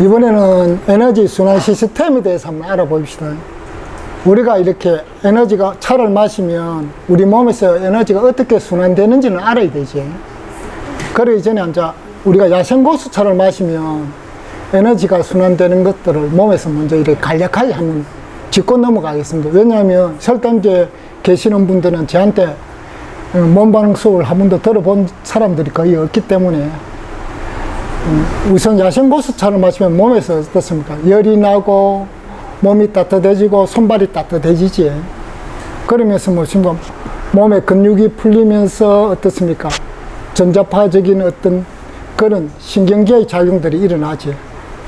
이번에는 에너지 순환 시스템에 대해서 한번 알아봅시다. 우리가 이렇게 에너지가 차를 마시면 우리 몸에서 에너지가 어떻게 순환되는지는 알아야 되지. 그러기 전에 이제 우리가 야생고수 차를 마시면 에너지가 순환되는 것들을 몸에서 먼저 이렇게 간략하게 한번 짚고 넘어가겠습니다. 왜냐하면 설담제 계시는 분들은 저한테 어, 몸반응 수업을 한 번도 들어본 사람들이 거의 없기 때문에 우선 야생고수차를 마시면 몸에서 어떻습니까? 열이 나고 몸이 따뜻해지고 손발이 따뜻해지지. 그러면서 무엇인가 몸의 근육이 풀리면서 어떻습니까? 전자파적인 어떤 그런 신경계의 작용들이 일어나지.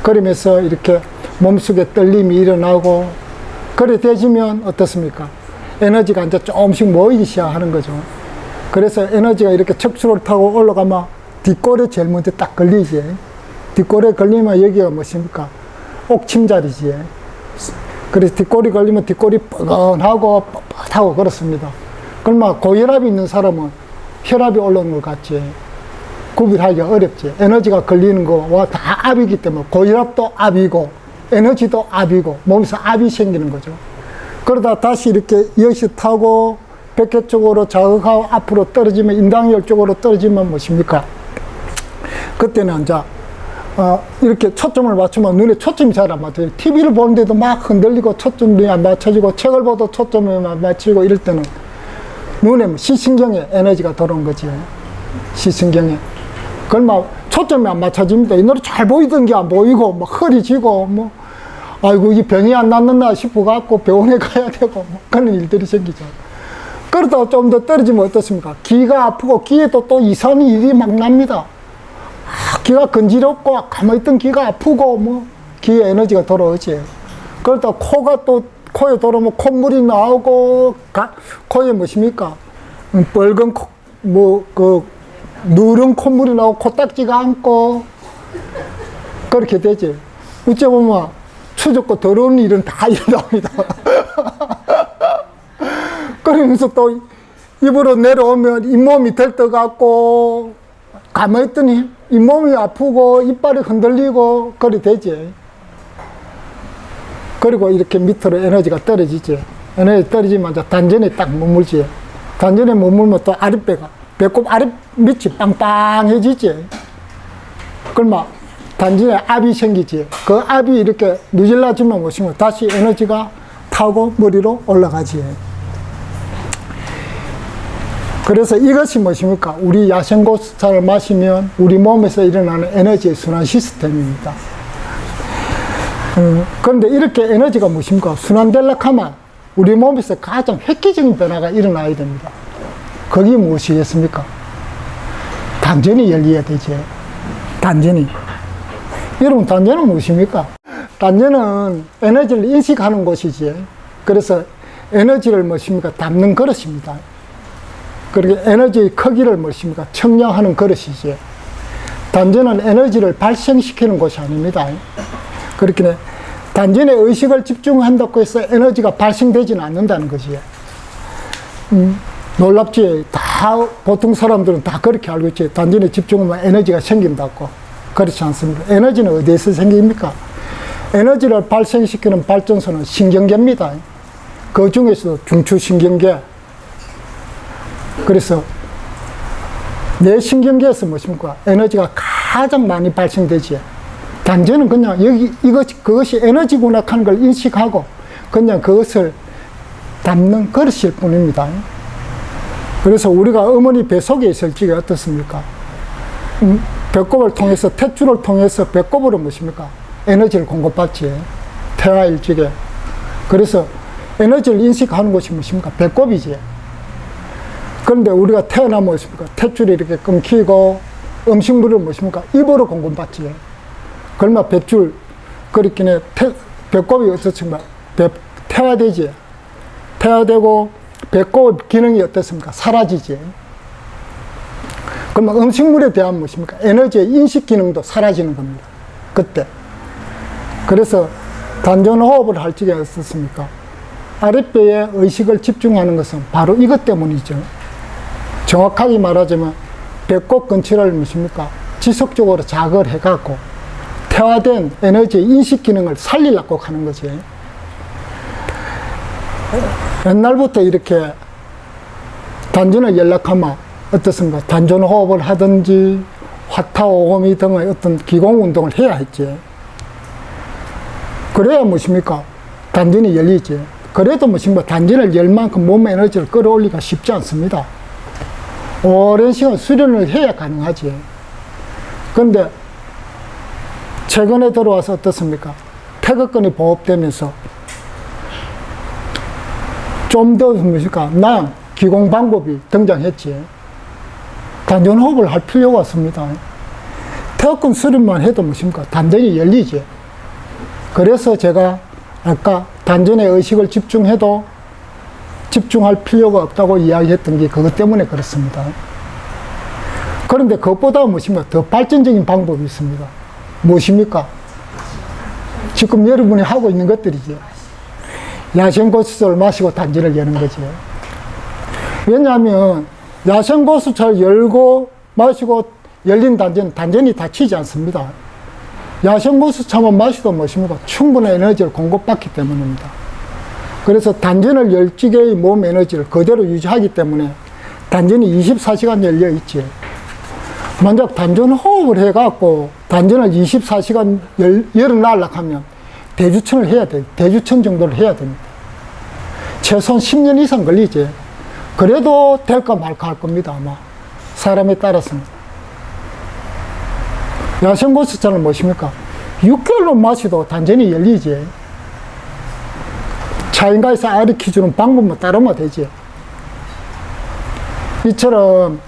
그러면서 이렇게 몸속에 떨림이 일어나고 그래 되지면 어떻습니까? 에너지가 이제 조금씩 모이기 시작하는 거죠. 그래서 에너지가 이렇게 척추를 타고 올라가면 뒷골에 제일 먼저 딱 걸리지. 뒷골에 걸리면 여기가 무엇입니까? 옥침자리지. 그래서 뒷골이 걸리면 뒷골이 뻐근하고 뻣뻣하고 그렇습니다. 그러면 고혈압이 있는 사람은 혈압이 올라오는 것 같지. 구별하기가 어렵지. 에너지가 걸리는 거와 다 압이기 때문에 고혈압도 압이고 에너지도 압이고 몸에서 압이 생기는 거죠. 그러다 다시 이렇게 여시 타고 백회 쪽으로 자극하고 앞으로 떨어지면 인당열 쪽으로 떨어지면 무엇입니까? 그때는 이제 어, 이렇게 초점을 맞추면 눈에 초점이 잘 안 맞아요. TV를 보는데도 막 흔들리고 초점이 안 맞춰지고 책을 봐도 초점이 안 맞추고 이럴 때는 눈에 뭐 시신경에 에너지가 들어온 거지. 시신경에. 그걸 막 초점이 안 맞춰집니다. 이 노래 잘 보이던 게 안 보이고, 막 허리 지고, 뭐, 아이고, 이 병이 안 낫는다 싶어 갖고 병원에 가야 되고, 뭐 그런 일들이 생기죠. 그러다가 좀더 떨어지면 어떻습니까? 귀가 아프고 귀에도 또 이상한 일이 막 납니다. 아, 귀가 건지럽고 가만히 있던 귀가 아프고 뭐 귀에 에너지가 돌아오지. 그러다 코가 또 코에 돌아오면 콧물이 나오고 가, 코에 무엇입니까? 음, 빨간 코, 뭐 그 누런 콧물이 나오고 코딱지가 앉고 그렇게 되지. 어째 보면 추적고 더러운 일은 다 일어납니다. 그러면서 또 입으로 내려오면 잇몸이 들떠갖고 가만히 있더니 잇몸이 아프고 이빨이 흔들리고 그래 되지. 그리고 이렇게 밑으로 에너지가 떨어지지. 에너지 떨어지면 단전에 딱 머물지. 단전에 머물면 또 아랫배가, 배꼽 아랫 밑이 빵빵해지지. 그러면 단전에 압이 생기지. 그 압이 이렇게 누질러지면 무엇인가 다시 에너지가 타고 머리로 올라가지. 그래서 이것이 무엇입니까? 우리 야생고스차를 마시면 우리 몸에서 일어나는 에너지의 순환 시스템입니다. 음, 그런데 이렇게 에너지가 무엇입니까? 순환되려고 하면 우리 몸에서 가장 획기적인 변화가 일어나야 됩니다. 그게 무엇이겠습니까? 단전이 열려야 되지. 단전이. 여러분, 단전은 무엇입니까? 단전은 에너지를 인식하는 곳이지. 그래서 에너지를 무엇입니까? 담는 그릇입니다. 그렇게 에너지의 크기를 무엇입니까? 측량하는 그릇이지. 단전은 에너지를 발생시키는 곳이 아닙니다. 그렇게 단전에 의식을 집중한다고 해서 에너지가 발생되지는 않는다는 거지. 음, 놀랍지. 다, 보통 사람들은 다 그렇게 알고 있지. 단전에 집중하면 에너지가 생긴다고. 그렇지 않습니다. 에너지는 어디에서 생깁니까? 에너지를 발생시키는 발전소는 신경계입니다. 그 중에서도 중추신경계. 그래서 내 신경계에서 무엇입니까? 에너지가 가장 많이 발생되지. 단전은 그냥 여기 이것이 그것이 에너지구나 하는 걸 인식하고 그냥 그것을 담는 그릇일 뿐입니다. 그래서 우리가 어머니 뱃속에 있을 적에 어떻습니까? 음, 배꼽을 통해서 탯줄을 통해서 배꼽으로 무엇입니까? 에너지를 공급받지. 태아 일찍에. 그래서 에너지를 인식하는 것이 무엇입니까? 배꼽이지. 그런데 우리가 태어나면 무엇입니까? 탯줄이 이렇게 끊기고 음식물을 무엇입니까? 입으로 공급받지. 그러면 뱃줄, 그렇기는 태, 배꼽이 어떻습니까? 배, 태화되지. 태화되고 배꼽 기능이 어떻습니까? 사라지지. 그러면 음식물에 대한 무엇입니까? 에너지의 인식 기능도 사라지는 겁니다. 그때. 그래서 단전 호흡을 할 적에 어떻습니까? 아랫배에 의식을 집중하는 것은 바로 이것 때문이죠. 정확하게 말하자면 배꼽 근처를 무엇입니까? 지속적으로 자극을 해갖고 퇴화된 에너지 인식 기능을 살리려고 하는 거지. 옛날부터 이렇게 단전을 연락하면 어떻습니까? 단전 호흡을 하든지 화타오호미 등의 어떤 기공 운동을 해야 했지. 그래야 무엇입니까? 단전이 열리지. 그래도 무엇입니까? 단전을 열 만큼 몸의 에너지를 끌어올리기가 쉽지 않습니다. 오랜 시간 수련을 해야 가능하지. 근데 최근에 들어와서 어떻습니까? 태극권이 보호되면서 좀 더 뭡니까? 난 기공 방법이 등장했지. 단전 호흡을 할 필요가 없습니다. 태극권 수련만 해도 무엇입니까? 단전이 열리지. 그래서 제가 아까 단전에 의식을 집중해도 집중할 필요가 없다고 이야기했던 게 그것 때문에 그렇습니다. 그런데 그것보다 무엇입니까? 더 발전적인 방법이 있습니다. 무엇입니까? 지금 여러분이 하고 있는 것들이죠. 야생고수를 마시고 단전을 여는 거죠. 왜냐하면 야생고수차를 열고 마시고 열린 단전, 단전이 닫히지 않습니다. 야생고수차만 마시도 무엇입니까? 충분한 에너지를 공급받기 때문입니다. 그래서 단전을 열지게의 몸 에너지를 그대로 유지하기 때문에 단전이 24시간 열려 있지. 만약 단전 호흡을 해갖고 단전을 24시간 열, 열어놔려고 하면 대주천을 해야 돼. 대주천 정도를 해야 됩니다. 최소한 10년 이상 걸리지. 그래도 될까 말까 할 겁니다, 아마. 사람에 따라서는. 야생고수차는 무엇입니까? 6개월로 마시도 단전이 열리지. 차인가에서 아르키주는 방법만 따르면 되지. 이처럼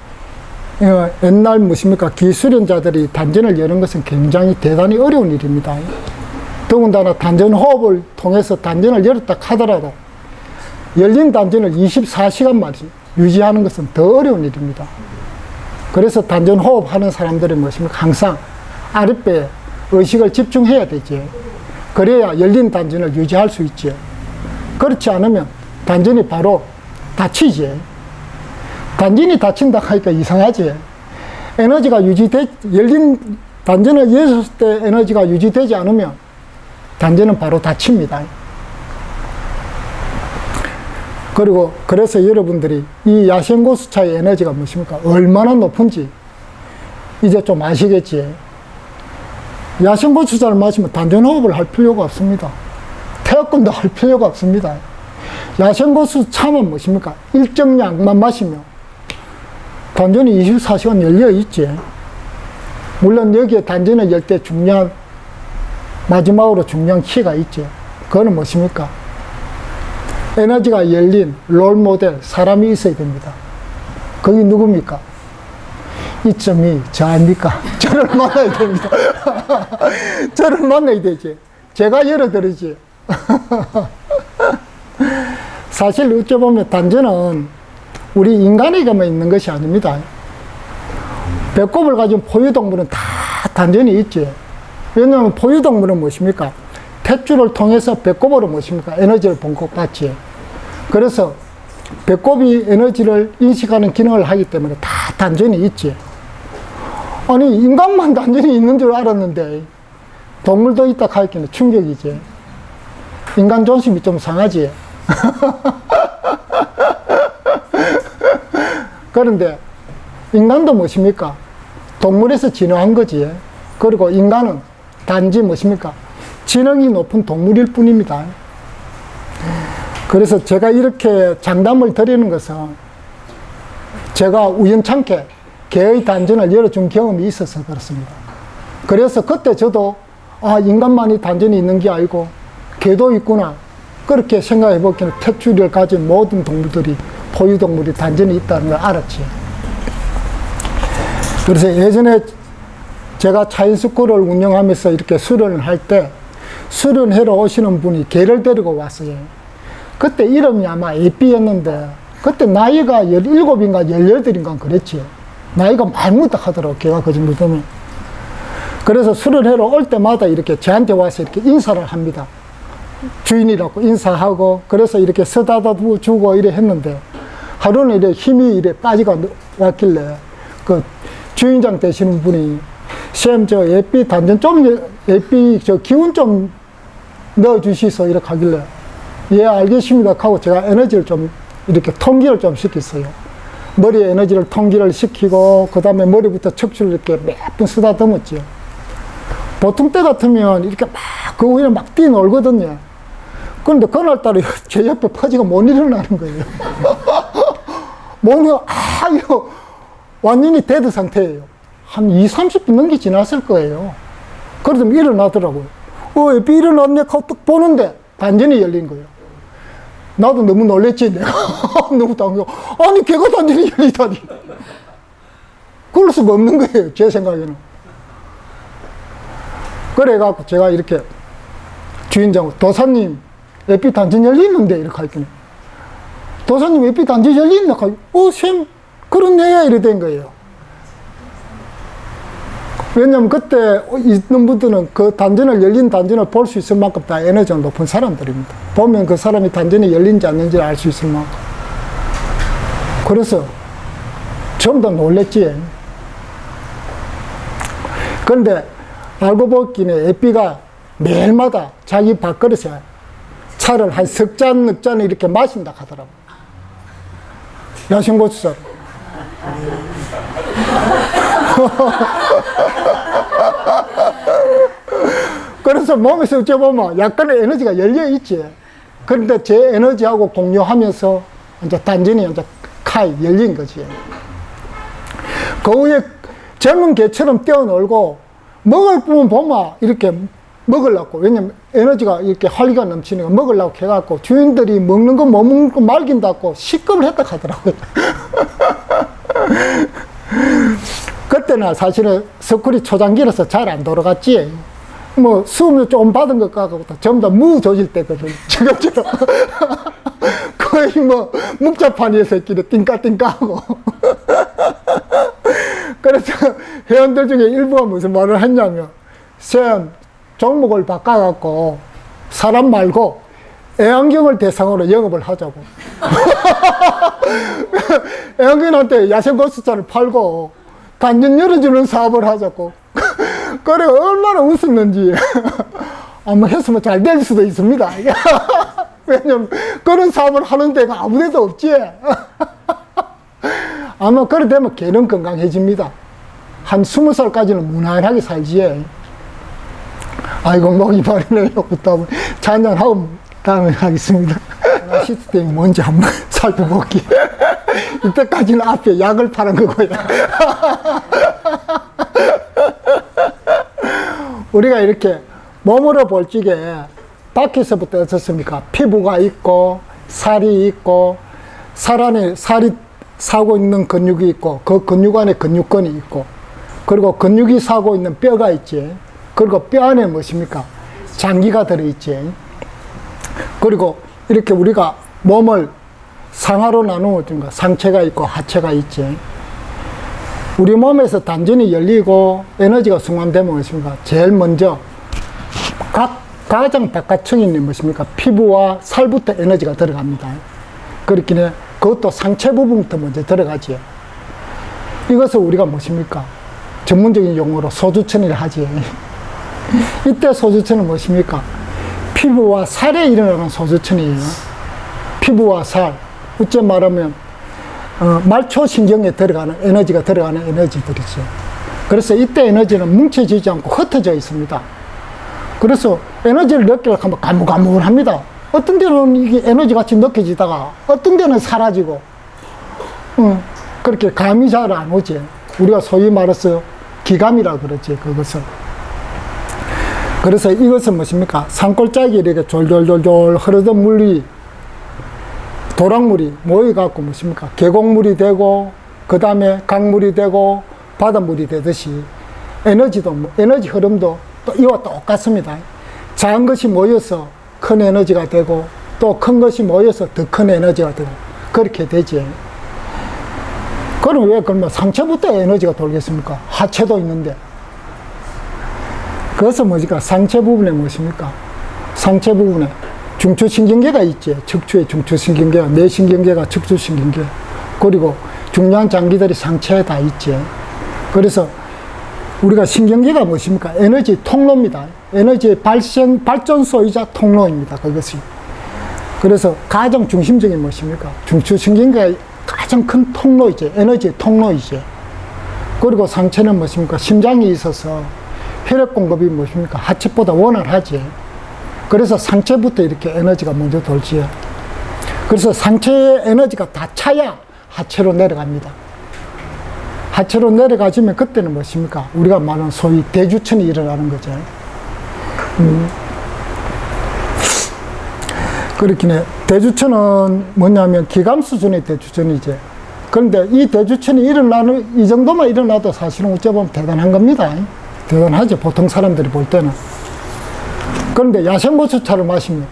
어, 옛날 무엇입니까? 기술연자들이 단전을 여는 것은 굉장히 대단히 어려운 일입니다. 더군다나 단전 호흡을 통해서 단전을 열었다 하더라도 열린 단전을 24시간만 유지하는 것은 더 어려운 일입니다. 그래서 단전 호흡하는 사람들은 무엇입니까? 항상 아랫배에 의식을 집중해야 되지. 그래야 열린 단전을 유지할 수 있지. 그렇지 않으면 단전이 바로 닫히지. 단전이 닫힌다 하니까 이상하지. 에너지가 유지돼, 열린 단전을 열었을 때 에너지가 유지되지 않으면 단전은 바로 닫힙니다. 그리고 그래서 여러분들이 이 야생고수차의 에너지가 무엇입니까? 얼마나 높은지 이제 좀 아시겠지? 야생고수차를 마시면 단전호흡을 할 필요가 없습니다. 태엽권도 할 필요가 없습니다. 야생고수 차면 무엇입니까? 일정 양만 마시면 단전이 24시간 열려 있지. 물론 여기에 단전을 열 때 중요한 마지막으로 중요한 키가 있지. 그거는 무엇입니까? 에너지가 열린 롤 모델 사람이 있어야 됩니다. 거기 누굽니까? 이점이 저 아닙니까? 저를 만나야 됩니다. 저를 만나야 되지. 제가 열어드리지. 사실 어쩌보면 단전은 우리 인간에게만 있는 것이 아닙니다. 배꼽을 가진 포유동물은 다 단전이 있지. 왜냐하면 포유동물은 무엇입니까? 탯줄을 통해서 배꼽으로 무엇입니까? 에너지를 공급받지. 그래서 배꼽이 에너지를 인식하는 기능을 하기 때문에 다 단전이 있지. 아니, 인간만 단전이 있는 줄 알았는데, 동물도 있다 하기는 충격이지. 인간 존심이 좀 상하지. 그런데 인간도 무엇입니까? 동물에서 진화한 거지. 그리고 인간은 단지 무엇입니까? 지능이 높은 동물일 뿐입니다. 그래서 제가 이렇게 장담을 드리는 것은 제가 우연찮게 개의 단전을 열어준 경험이 있어서 그렇습니다. 그래서 그때 저도 아, 인간만이 단전이 있는 게 아니고 개도 있구나. 그렇게 생각해 보기에는 탯줄을 가진 모든 동물들이 포유동물이 단전이 있다는 걸 알았지. 그래서 예전에 제가 차인스쿨을 운영하면서 이렇게 수련을 할 때 수련회로 오시는 분이 개를 데리고 왔어요. 그때 이름이 아마 에삐였는데 그때 나이가 17인가 18인가 그랬지. 나이가 많이 묻다 하더라고, 걔가 그 정도 되면. 그래서 수련회로 올 때마다 이렇게 저한테 와서 이렇게 인사를 합니다. 주인이라고 인사하고, 그래서 이렇게 서다다 주고 이래 했는데, 하루는 이래 힘이 이래 빠지가 왔길래, 그 주인장 되시는 분이 쌤, 저 예삐 단전 좀, 예삐 저 기운 좀 넣어 주시소. 이렇게 하길래. 예, 알겠습니다. 하고 제가 에너지를 좀 이렇게 통기를 좀 시켰어요. 머리에 에너지를 통기를 시키고, 그 다음에 머리부터 척추를 이렇게 몇분 쓰다듬었지요. 보통 때 같으면 이렇게 막 그 위에 막 뛰놀거든요. 그런데 그날따라 제 옆에 퍼지가 못 일어나는 거예요. 몸이, 아, 이거 완전히 데드 상태예요. 한 2, 30분 넘게 지났을 거예요. 그래서 일어나더라고요. 어, 옆에 일어났네 딱 보는데 단전이 열린 거예요. 나도 너무 놀랬지, 내가. 너무 당겨. 아니, 걔가 단전이 열리다니. 그럴 수가 없는 거예요, 제 생각에는. 그래갖고 제가 이렇게 주인장, 도사님, 에피 단전 열리는데, 이렇게 할게요. 도사님 에피 단전 열리나? 어, 쌤, 그렇네. 이래 된 거예요. 왜냐면 그때 있는 분들은 그 단전을 열린 단전을 볼 수 있을 만큼 다 에너지가 높은 사람들입니다. 보면 그 사람이 단전이 열린지 안 열린지 알 수 있을 만큼. 그래서 전부 다 놀랬지. 그런데 알고 보기는 에피가 매일마다 자기 밥그릇에 차를 한 석 잔, 넉 잔을 이렇게 마신다 하더라고. 야생고추살. 그래서 몸에서 어째 보면 약간의 에너지가 열려 있지. 그런데 제 에너지하고 공유하면서 이제 단전이 이제 카이 열린 거지. 그 위에 젊은 개처럼 뛰어놀고 먹을 뿐 보면 이렇게 먹으려고 왜냐면 에너지가 이렇게 활기가 넘치니까 먹으려고 해갖고 주인들이 먹는 거 못 먹는 거 말긴다고 식겁을 했다 하더라고요. 그때는 사실은 스쿨이 초장기라서 잘 안 돌아갔지. 뭐 수업을 좀 받은 것 같고 전부 다 무 조질 때거든. 지금처럼 거의 뭐 묵자판에서 끼리 띵까띵까 하고. 그래서 회원들 중에 일부가 무슨 말을 했냐면 쌤 종목을 바꿔갖고 사람 말고 애완경을 대상으로 영업을 하자고. 애완경한테 야생고수자를 팔고 단전 열어주는 사업을 하자고. 그래 얼마나 웃었는지 아마 했으면 잘 될 수도 있습니다. 왜냐면 그런 사업을 하는 데가 아무 데도 없지. 아마 그래 되면 개는 건강해집니다. 한 스무 살까지는 무난하게 살지. 아이고 목이 마르네요. 그다 잔잔하고 다음에 하겠습니다. 시스템이 뭔지 한번 살펴볼게. 이때까지는 앞에 약을 파는 거고요. 우리가 이렇게 몸으로 볼 적에 밖에서부터 어떻습니까? 피부가 있고 살이 있고 살 안에 살이 사고 있는 근육이 있고 그 근육 안에 근육권이 있고 그리고 근육이 사고 있는 뼈가 있지. 그리고 뼈 안에 무엇입니까? 장기가 들어있지. 그리고 이렇게 우리가 몸을 상하로 나누어둔가 상체가 있고 하체가 있지. 우리 몸에서 단전이 열리고 에너지가 순환되면 무엇입니까? 제일 먼저 각 가장 바깥층이 있는 무엇입니까? 피부와 살부터 에너지가 들어갑니다. 그렇긴 해. 그것도 상체 부분부터 먼저 들어가지. 이것을 우리가 무엇입니까? 전문적인 용어로 소주천이라 하지. 이때 소주천은 무엇입니까? 피부와 살에 일어나는 소주천이에요. 피부와 살. 어째 말하면 어, 말초 신경에 들어가는 에너지가 들어가는 에너지들이죠. 그래서 이때 에너지는 뭉쳐지지 않고 흩어져 있습니다. 그래서 에너지를 느끼려고 하면 가물가물 합니다. 어떤 데는 이게 에너지 같이 느껴지다가 어떤 데는 사라지고, 어, 그렇게 감이 잘 안 오지. 우리가 소위 말해서 기감이라 그러지, 그것을. 그래서 이것은 무엇입니까? 산골짜기 이렇게 졸졸졸졸 흐르던 물이 도랑물이 모여갖고 무엇입니까? 계곡물이 되고, 그 다음에 강물이 되고, 바닷물이 되듯이 에너지도, 뭐- 에너지 흐름도 또 이와 똑같습니다. 작은 것이 모여서 큰 에너지가 되고, 또 큰 것이 모여서 더 큰 에너지가 되고, 그렇게 되지. 그럼 왜 그러면 상체부터 에너지가 돌겠습니까? 하체도 있는데. 그것은 뭐니까? 상체 부분에 무엇입니까? 상체 부분에 중추신경계가 있지. 척추에 중추신경계가, 뇌신경계가 척추신경계. 그리고 중요한 장기들이 상체에 다 있지. 그래서 우리가 신경계가 무엇입니까? 에너지 통로입니다. 에너지 발생, 발전소이자 통로입니다. 그것이. 그래서 가장 중심적인 무엇입니까? 중추신경계의 가장 큰 통로이죠. 에너지 통로이죠. 그리고 상체는 무엇입니까? 심장이 있어서 혈액 공급이 무엇입니까? 하체보다 원활하지. 그래서 상체부터 이렇게 에너지가 먼저 돌지요. 그래서 상체의 에너지가 다 차야 하체로 내려갑니다. 하체로 내려가지면 그때는 무엇입니까? 우리가 말하는 소위 대주천이 일어나는 거죠. 음. 그렇긴 해. 대주천은 뭐냐면 기감 수준의 대주천이지. 그런데 이 대주천이 일어나는, 이 정도만 일어나도 사실은 어째 보면 대단한 겁니다. 대단하죠. 보통 사람들이 볼 때는. 그런데 야생보수차를 마시면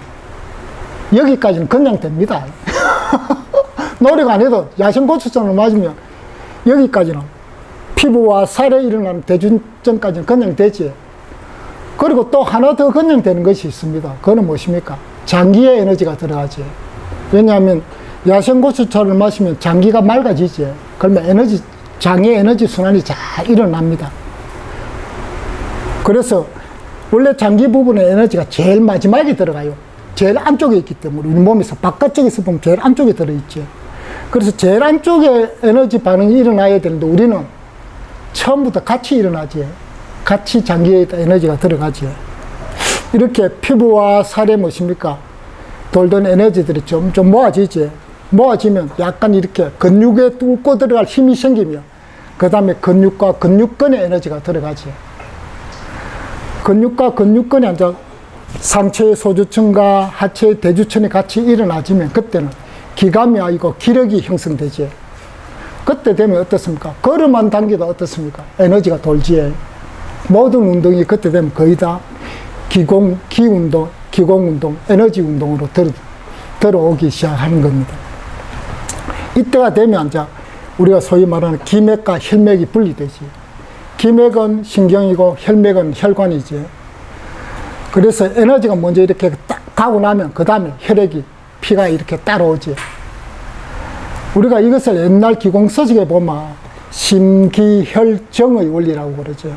여기까지는 그냥 됩니다. 노력 안 해도 야생보수차를 마시면 여기까지는 피부와 살에 일어나는 대준전까지는 그냥 되지. 그리고 또 하나 더 그냥 되는 것이 있습니다. 그거는 무엇입니까? 장기에 에너지가 들어가지. 왜냐하면 야생고추차를 마시면 장기가 맑아지지. 그러면 에너지, 장의 에너지 순환이 잘 일어납니다. 그래서 원래 장기 부분의 에너지가 제일 마지막에 들어가요. 제일 안쪽에 있기 때문에 우리 몸에서 바깥쪽에서 보면 제일 안쪽에 들어있죠. 그래서 제일 안쪽에 에너지 반응이 일어나야 되는데 우리는 처음부터 같이 일어나지. 같이 장기에 에너지가 들어가지. 이렇게 피부와 살에 무엇입니까? 돌던 에너지들이 좀, 좀 모아지지. 모아지면 약간 이렇게 근육에 뚫고 들어갈 힘이 생기면, 그 다음에 근육과 근육근의 에너지가 들어가지. 근육과 근육근이 앉아 상체의 소주층과 하체의 대주층이 같이 일어나지면 그때는 기감이 아니고 기력이 형성되지. 그때 되면 어떻습니까? 걸음만 당겨도 어떻습니까? 에너지가 돌지. 모든 운동이 그때 되면 거의 다 기공, 기운동, 기공운동, 에너지 운동으로 들어, 들어오기 시작하는 겁니다. 이때가 되면 이제 우리가 소위 말하는 기맥과 혈맥이 분리되지. 기맥은 신경이고 혈맥은 혈관이지. 그래서 에너지가 먼저 이렇게 딱 가고 나면 그 다음에 혈액이 피가 이렇게 따라오지. 우리가 이것을 옛날 기공서적에 보면 심기혈정의 원리라고 그러죠.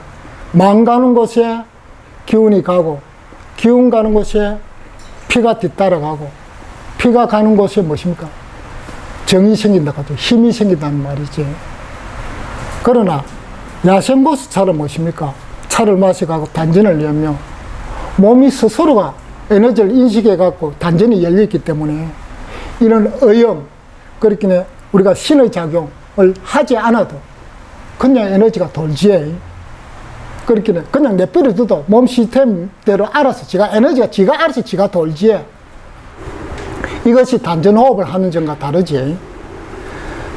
망 가는 곳에 기운이 가고, 기운 가는 곳에 피가 뒤따라가고, 피가 가는 곳에 무엇입니까? 정이 생긴다 하죠. 힘이 생긴다는 말이지. 그러나 야생보스 차를 무엇입니까? 차를 마셔가고 단전을 열면 몸이 스스로가 에너지를 인식해갖고 단전이 열려있기 때문에 이런 의염, 그렇게 우리가 신의 작용을 하지 않아도 그냥 에너지가 돌지에 그렇게 그냥 내버려둬도 몸 시스템대로 알아서 지가 에너지가 지가 알아서 지가 돌지에 이것이 단전 호흡을 하는 점과 다르지.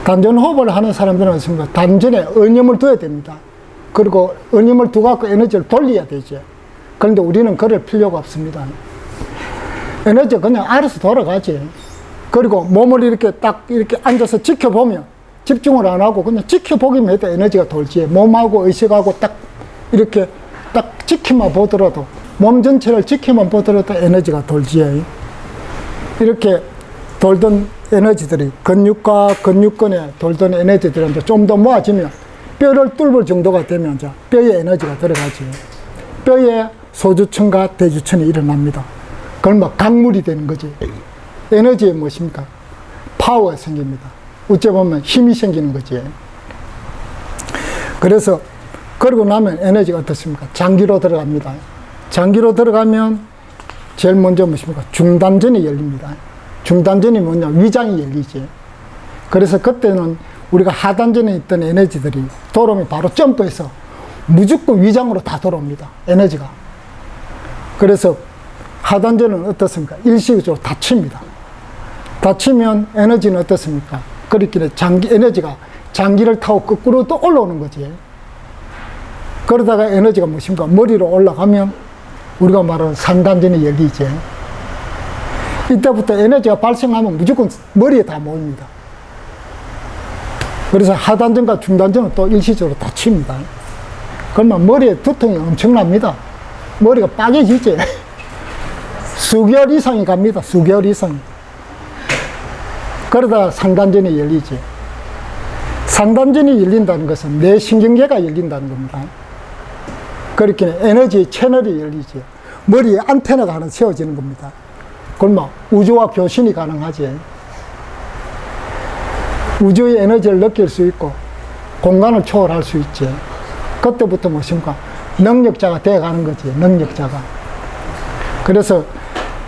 단전 호흡을 하는 사람들은 어떻습니까? 단전에 의념을 둬야 됩니다. 그리고 의념을 두고 에너지를 돌려야 되죠. 그런데 우리는 그럴 필요가 없습니다. 에너지가 그냥 알아서 돌아가지. 그리고 몸을 이렇게 딱 이렇게 앉아서 지켜보면 집중을 안 하고 그냥 지켜보기만 해도 에너지가 돌지. 몸하고 의식하고 딱 이렇게 딱 지켜만 보더라도 몸 전체를 지켜만 보더라도 에너지가 돌지. 이렇게 돌던 에너지들이 근육과 근육근에 돌던 에너지들이 이제 좀더 모아지면 뼈를 뚫을 정도가 되면 이제 뼈에 에너지가 들어가지. 뼈에 소주층과 대주층이 일어납니다. 그럼 뭐 강물이 되는 거지. 에너지에 무엇입니까? 파워가 생깁니다. 어째 보면 힘이 생기는 거지. 그래서 그러고 나면 에너지가 어떻습니까? 장기로 들어갑니다. 장기로 들어가면 제일 먼저 무엇입니까? 중단전이 열립니다. 중단전이 뭐냐? 위장이 열리지. 그래서 그때는 우리가 하단전에 있던 에너지들이 돌아오면 바로 점프해서 무조건 위장으로 다 돌아옵니다. 에너지가. 그래서 하단전은 어떻습니까? 일시적으로 다칩니다. 다치면 에너지는 어떻습니까? 그렇기에 장기, 에너지가 장기를 타고 거꾸로 또 올라오는 거지. 그러다가 에너지가 무엇입니까? 머리로 올라가면 우리가 말하는 상단전이 열리지. 이때부터 에너지가 발생하면 무조건 머리에 다 모입니다. 그래서 하단전과 중단전은 또 일시적으로 다칩니다. 그러면 머리에 두통이 엄청납니다. 머리가 빠개지지. 수개월 이상이 갑니다. 수개월 이상이. 그러다가 상단전이 열리지. 상단전이 열린다는 것은 내 신경계가 열린다는 겁니다. 그렇게 에너지 채널이 열리지. 머리에 안테나가 하나 세워지는 겁니다. 그러면 우주와 교신이 가능하지. 우주의 에너지를 느낄 수 있고 공간을 초월할 수 있지. 그때부터 무엇입니까? 능력자가 되어가는 거지. 능력자가. 그래서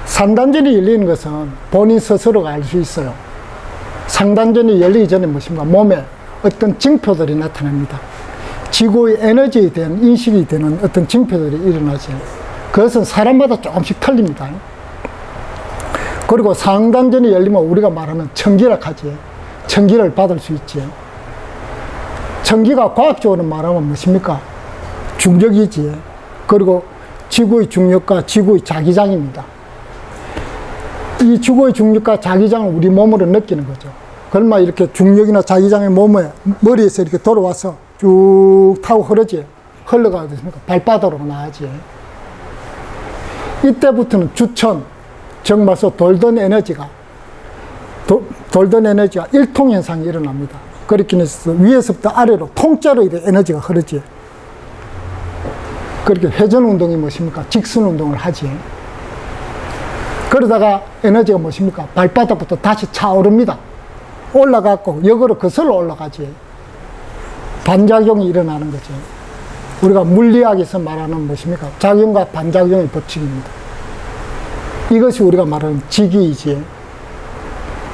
산단전이 열리는 것은 본인 스스로가 알 수 있어요. 상단전이 열리기 전에 무엇입니까? 몸에 어떤 징표들이 나타납니다. 지구의 에너지에 대한 인식이 되는 어떤 징표들이 일어나죠. 그것은 사람마다 조금씩 틀립니다. 그리고 상단전이 열리면 우리가 말하는 청기라 하지. 청기를 받을 수 있지. 청기가 과학적으로 말하면 무엇입니까? 중력이지. 그리고 지구의 중력과 지구의 자기장입니다. 이 지구의 중력과 자기장을 우리 몸으로 느끼는 거죠. 그러면 이렇게 중력이나 자기장의 몸에 머리에서 이렇게 돌아와서 쭉 타고 흐르지. 흘러가게 됐습니까? 발바닥으로 나가지. 이때부터는 주천, 정말서 돌던 에너지가, 도, 돌던 에너지가 일통 현상이 일어납니다. 그렇게 해서 위에서부터 아래로 통째로 이렇게 에너지가 흐르지. 그렇게 회전 운동이 무엇입니까? 직선 운동을 하지. 그러다가 에너지가 무엇입니까? 발바닥부터 다시 차오릅니다. 올라가고 역으로 거슬러 올라가지. 반작용이 일어나는 거죠. 우리가 물리학에서 말하는 무엇입니까? 작용과 반작용의 법칙입니다. 이것이 우리가 말하는 지기이지.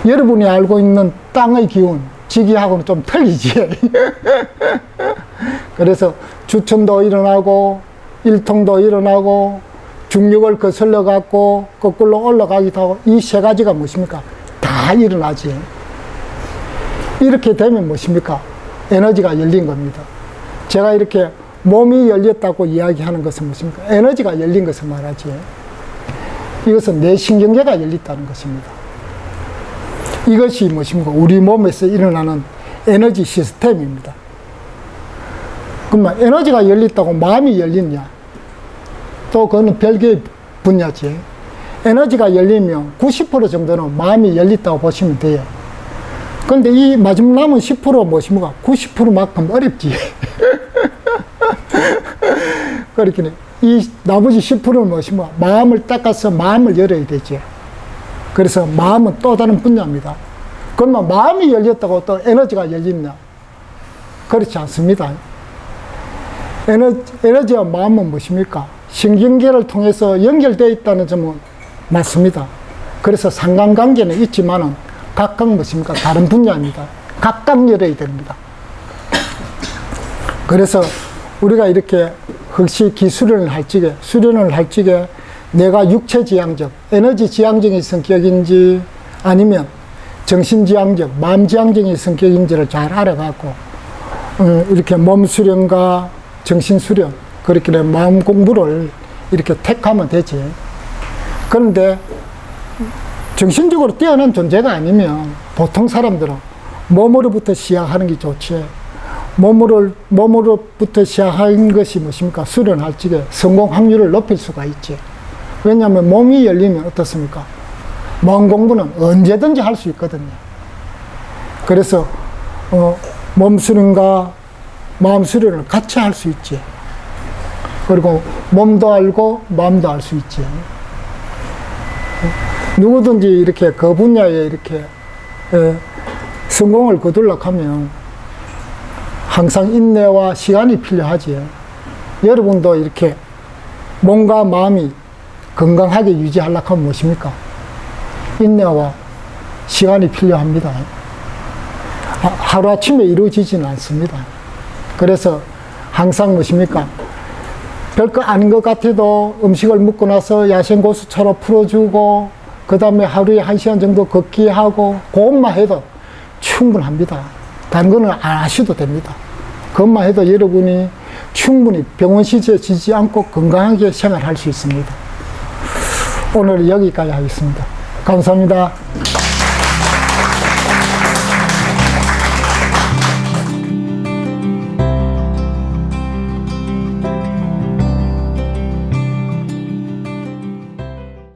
여러분이 알고 있는 땅의 기운, 지기하고는 좀 틀리지. 그래서 주천도 일어나고, 일통도 일어나고, 중력을 거슬러 갖고, 거꾸로 올라가기도 하고, 이 세 가지가 무엇입니까? 다 일어나지. 이렇게 되면 무엇입니까? 에너지가 열린 겁니다. 제가 이렇게 몸이 열렸다고 이야기하는 것은 무엇입니까? 에너지가 열린 것을 말하지. 이것은 내 신경계가 열렸다는 것입니다. 이것이 무엇입니까? 우리 몸에서 일어나는 에너지 시스템입니다. 그러면 에너지가 열렸다고 마음이 열리냐? 또 그거는 별개의 분야지. 에너지가 열리면 90% 정도는 마음이 열렸다고 보시면 돼요. 근데 이 마지막 남은 10% 무엇입니까? 90%만큼 어렵지. 그렇게 이 나머지 10%는 무엇입니까? 마음을 닦아서 마음을 열어야 되지. 그래서 마음은 또 다른 분야입니다. 그러면 마음이 열렸다고 또 에너지가 열리냐? 그렇지 않습니다. 에너지, 에너지와 마음은 무엇입니까? 신경계를 통해서 연결되어 있다는 점은 맞습니다. 그래서 상관관계는 있지만은 각각 무엇입니까? 다른 분야입니다. 각각 열어야 됩니다. 그래서 우리가 이렇게 흑시 기수련을 할 적에, 수련을 할 적에 내가 육체 지향적, 에너지 지향적인 성격인지 아니면 정신 지향적, 마음 지향적인 성격인지를 잘 알아갖고, 어, 이렇게 몸 수련과 정신 수련, 그렇게 마음 공부를 이렇게 택하면 되지. 그런데 정신적으로 뛰어난 존재가 아니면 보통 사람들은 몸으로부터 시작하는 게 좋지. 몸으로, 몸으로부터 시작하는 것이 무엇입니까? 수련할 적에 성공 확률을 높일 수가 있지. 왜냐하면 몸이 열리면 어떻습니까? 마음 공부는 언제든지 할 수 있거든요. 그래서, 어, 몸 수련과 마음 수련을 같이 할 수 있지. 그리고 몸도 알고 마음도 알 수 있지. 누구든지 이렇게 그 분야에 이렇게 에, 성공을 거둘러 하면 항상 인내와 시간이 필요하지. 여러분도 이렇게 몸과 마음이 건강하게 유지하려고 하면 무엇입니까? 인내와 시간이 필요합니다. 하- 하루아침에 이루어지지는 않습니다. 그래서 항상 무엇입니까? 별거 아닌 것 같아도 음식을 먹고 나서 야생고수차로 풀어주고 그 다음에 하루에 한 시간 정도 걷기 하고 그것만 해도 충분합니다. 다른 거는 안 하셔도 됩니다. 그것만 해도 여러분이 충분히 병원 시세에 지지 않고 건강하게 생활할 수 있습니다. 오늘 여기까지 하겠습니다. 감사합니다.